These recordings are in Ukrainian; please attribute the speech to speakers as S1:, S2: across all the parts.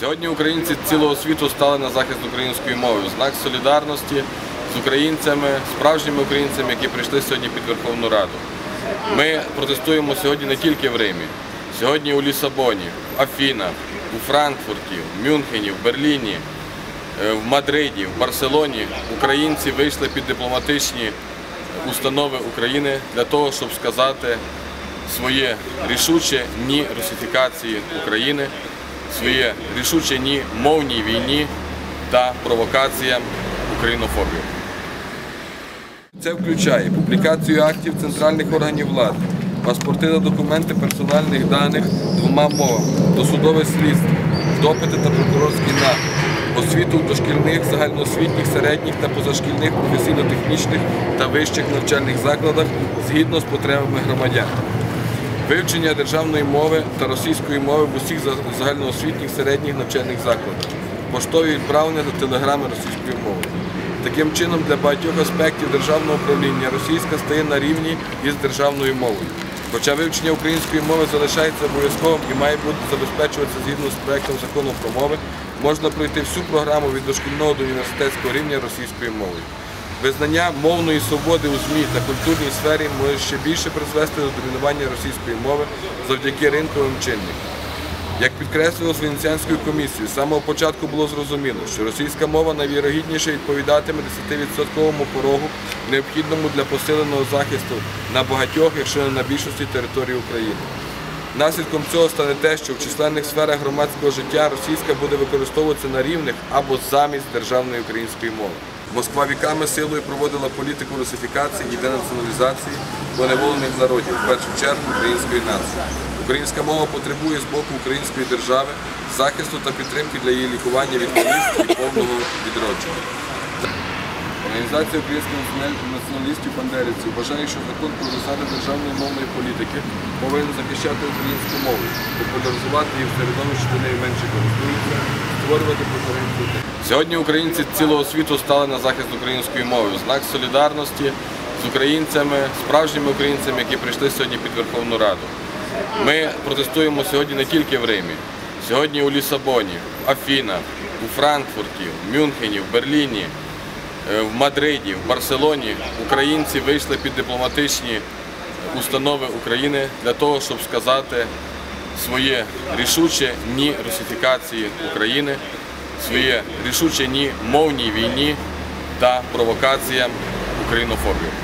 S1: Сьогодні українці цілого світу стали на захист української мови. Знак солідарності з українцями, справжніми українцями, які прийшли сьогодні під Верховну Раду. Ми протестуємо сьогодні не тільки в Римі, сьогодні у Лісабоні, в Афінах, у Франкфурті, в Мюнхені, в Берліні, е, в Мадриді, в Барселоні. Українці вийшли під дипломатичні установи України для того, щоб сказати своє рішуче ні русифікації України, своє рішуче ні мовній війні та провокаціям українофобії. Це включає публікацію актів центральних органів влади, паспорти та документи персональних даних двома мовами, досудове слідство, допити та прокурорський нагляд, освіту в дошкільних, загальноосвітніх, середніх та позашкільних професійно-технічних та вищих навчальних закладах згідно з потребами громадян. Вивчення державної мови та російської мови в усіх загальноосвітніх середніх навчальних закладах, поштові відправлення та телеграми російською мовою. Таким чином, для багатьох аспектів державного управління російська стає на рівні із державною мовою. Хоча вивчення української мови залишається обов'язковим і має бути забезпечуватися згідно з проектом закону про мови, можна пройти всю програму від дошкільного до університетського рівня російською мовою. Визнання мовної свободи у ЗМІ та культурній сфері може ще більше призвести до домінування російської мови завдяки ринковим чинникам. Як підкреслилось Венеціанською комісією, з самого початку було зрозуміло, що російська мова найвірогідніше відповідатиме 10% порогу, необхідному для посиленого захисту на багатьох, якщо не на більшості території України. Наслідком цього стане те, що в численних сферах громадського життя російська буде використовуватися на рівних або замість державної української мови. Москва віками силою проводила політику русифікації і денаціоналізації поневолених народів, в першу чергу української нації. Українська мова потребує з боку української держави захисту та підтримки для її лікування від хворіб і повного відродження. Організація українських націоналістів бандерівців вважає, що закон про засади державної мовної політики повинен захищати українську мову, популяризувати її в середовищі, де нею менше користуються, створювати преференції. Сьогодні українці цілого світу стали на захист української мови. Знак солідарності з українцями, справжніми українцями, які прийшли сьогодні під Верховну Раду. Ми протестуємо сьогодні не тільки в Римі, сьогодні у Лісабоні, в Афінах, у Франкфурті, в Мюнхені, в Берліні. Е, в Мадриді, в Барселоні українці вийшли під дипломатичні установи України для того, щоб сказати своє рішуче ні русифікації України, своє рішуче ні мовній війні та провокаціям українофобії.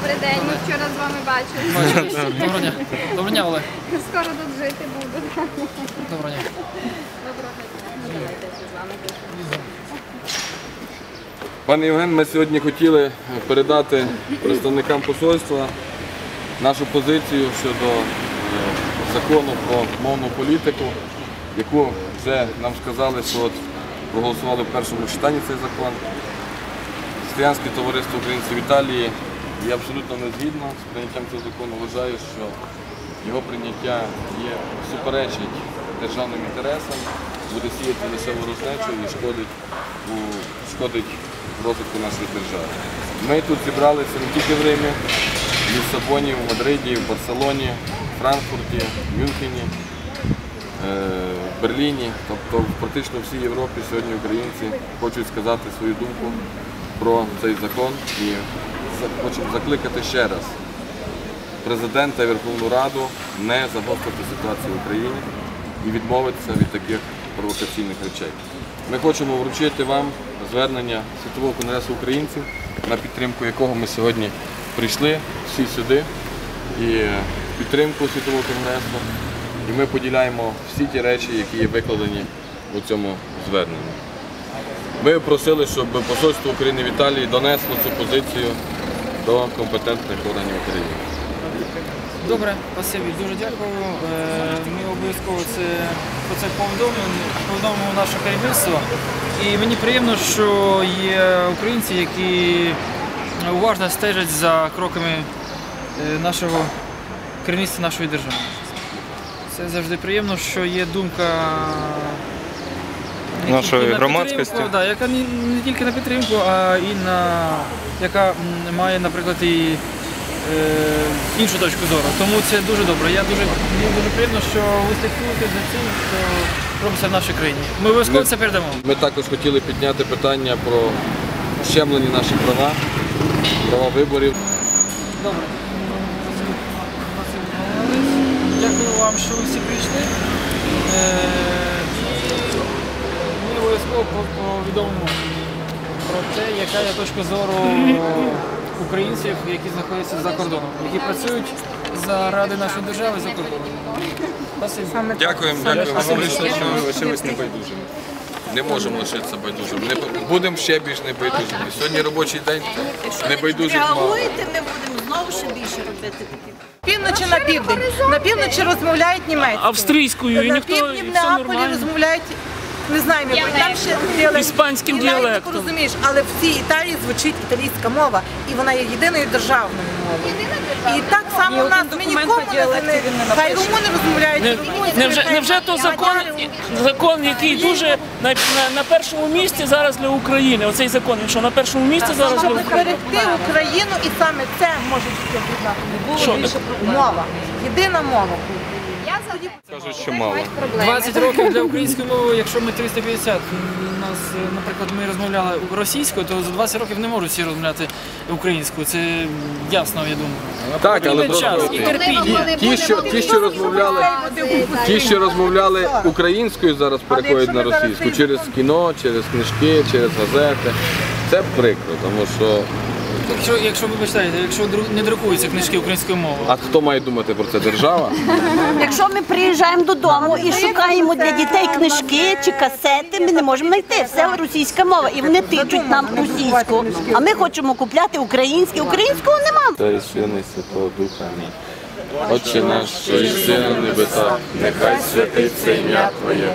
S2: Добрий день, ми вчора з вами бачилися.
S3: Доброго дня. Доброго дня, Олег.
S2: Скоро тут жити буду.
S3: Доброго дня.
S2: Доброго дня. Ну, давайте з вами.
S1: Пане Євген, ми сьогодні хотіли передати представникам посольства нашу позицію щодо е, закону про мовну політику, яку вже нам сказали, що от проголосували в першому читанні цей закон. Християнське товариство українців в Італії є абсолютно не згідно з прийняттям цього закону. Вважаю, що його прийняття є суперечить державним інтересам, буде сіяти лише ворожнечу і шкодить, у, шкодить розвитку нашої держави. Ми тут зібралися не тільки в Римі, в Лісабоні, в Мадриді, в Барселоні, в Франкфурті, в Мюнхені, е, в Берліні. Тобто практично в всій Європі сьогодні українці хочуть сказати свою думку про цей закон і хочемо закликати ще раз президента і Верховну Раду не загострити ситуацію в Україні і відмовитися від таких провокаційних речей. Ми хочемо вручити вам звернення Світового конгресу українців, на підтримку якого ми сьогодні прийшли всі сюди. І підтримку Світового конгресу І ми поділяємо всі ті речі, які є викладені у цьому зверненні. Ми просили, щоб посольство України в Італії донесло цю позицію до компетентних органів України.
S3: Добре, спасибі, дуже дякую. Е, Ми обов'язково це про це повідомимо, наше керівництво. І мені приємно, що є українці, які уважно стежать за кроками е, нашого керівництва нашої держави. Це завжди приємно, що є думка
S4: Нашої громадськості.
S3: Да, яка не, не тільки на підтримку, а і на яка має, наприклад, і е, іншу точку зору. Тому це дуже добре. Я дуже мені дуже приємно, що ви слідкуєте за цим, що робиться в нашій країні. Ми обов'язково це передамо.
S1: Ми також хотіли підняти питання про щемлені наші права, права виборів.
S3: Добре. Дякую вам, що ви всі прийшли. Обов'язково повідомимо про те, яка є точка зору українців, які знаходяться за кордоном, які працюють заради нашої держави за кордоном.
S1: Дякуємо, дякуємо. Вийшло, що ми лишились небайдужими. Не можемо лишитися байдужими. Не будемо ще більш небайдужими. Сьогодні робочий день небайдужих мало.
S5: Реагуєте, ми будемо знову ще більше робити такі.
S6: Півночі на південь. На півночі розмовляють німецькою.
S7: австрійською, і
S6: на
S7: ніхто
S6: півдні
S7: і
S6: в
S7: все
S6: Неаполі
S7: нормально.
S6: розмовляють. Не знаю, як там ще діалект.
S7: Іспанським діалектом.
S6: розумієш, але в цій Італії звучить італійська мова, і вона є єдиною державною мовою. І так само у нас ми нікому не хай румуни розмовляють.
S7: Невже, невже то закон, закон, який дуже на, на, на першому місці зараз для України? Оцей закон, він що на першому місці зараз для
S6: Щоб
S7: України?
S6: зберегти Україну, і саме це може було
S7: Що
S6: більше мова. Єдина мова.
S4: Кажуть, що мало.
S3: 20 років для української мови, якщо ми 350, у нас, е, наприклад, ми розмовляли російською, то за 20 років не можуть всі розмовляти українською. Це ясно, я думаю.
S1: Так, але
S7: час і терпіння.
S1: ті, що ті, що розмовляли, ті, що розмовляли українською, зараз переходять на російську через кіно, через книжки, через газети. Це прикро, тому що
S3: Якщо, якщо ви вибачаєте, якщо дру- не друкуються книжки українською мовою,
S1: а хто має думати про це? Держава?
S5: Якщо ми приїжджаємо додому і шукаємо для дітей книжки чи касети, ми не можемо знайти. Все російська мова. І вони тичуть нам російську. А ми хочемо купляти українське. Українського нема.
S1: Та й Сина і Святого Духа. Амінь. Отче наш, що єси на небесах, нехай святиться ім'я Твоє,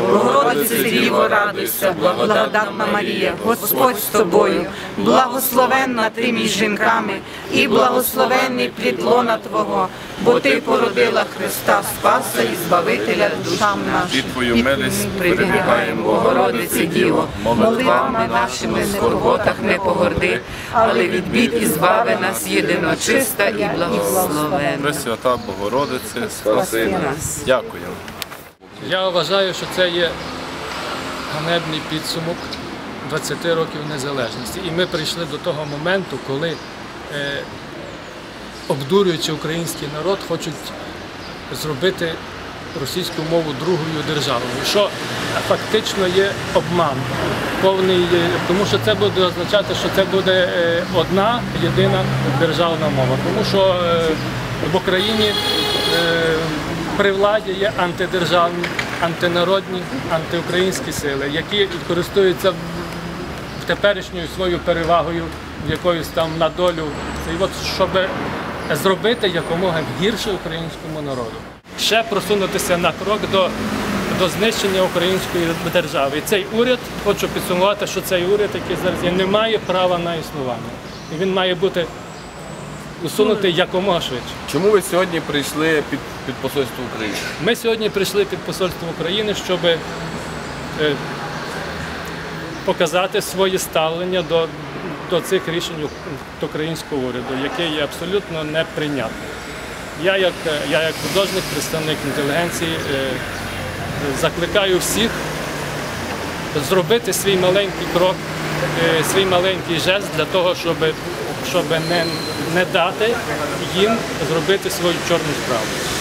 S8: Богородице Діво, радуйся, благодатна Марія, Господь з тобою, благословенна ти між жінками, і благословенний плід лона Твого, бо ти породила Христа, Спаса і Збавителя душам нашим.
S1: Під Твою милість
S8: Прибігаємо, Богородице Діво, молитвами нашими в скорботах не погорди, але від бід і збави нас єдино чиста і благословенна.
S4: Пресвята Богородице,
S8: Спаси нас.
S4: Дякую.
S9: Я вважаю, що це є ганебний підсумок 20 років незалежності. І ми прийшли до того моменту, коли, е, обдурюючи український народ, хочуть зробити російську мову другою державою, що фактично є обман. Повний, тому що це буде означати, що це буде е, одна єдина державна мова. Тому що е, в Україні при владі є антидержавні, антинародні, антиукраїнські сили, які користуються теперішньою своєю перевагою, якоюсь там на долю. І от щоб зробити якомога гірше українському народу. Ще просунутися на крок до, до знищення української держави. І цей уряд, хочу підсумувати, що цей уряд, який зараз є, не має права на існування. І він має бути усунутий якомога швидше.
S1: Чому ви сьогодні прийшли під, під посольство України?
S9: Ми сьогодні прийшли під посольство України, щоб е, показати своє ставлення до, до цих рішень українського уряду, яке є абсолютно неприйнятним. Я як, е, я як художник, представник інтелігенції, е, закликаю всіх зробити свій маленький крок, е, свій маленький жест для того, щоб, щоб не, не дати їм зробити свою чорну справу.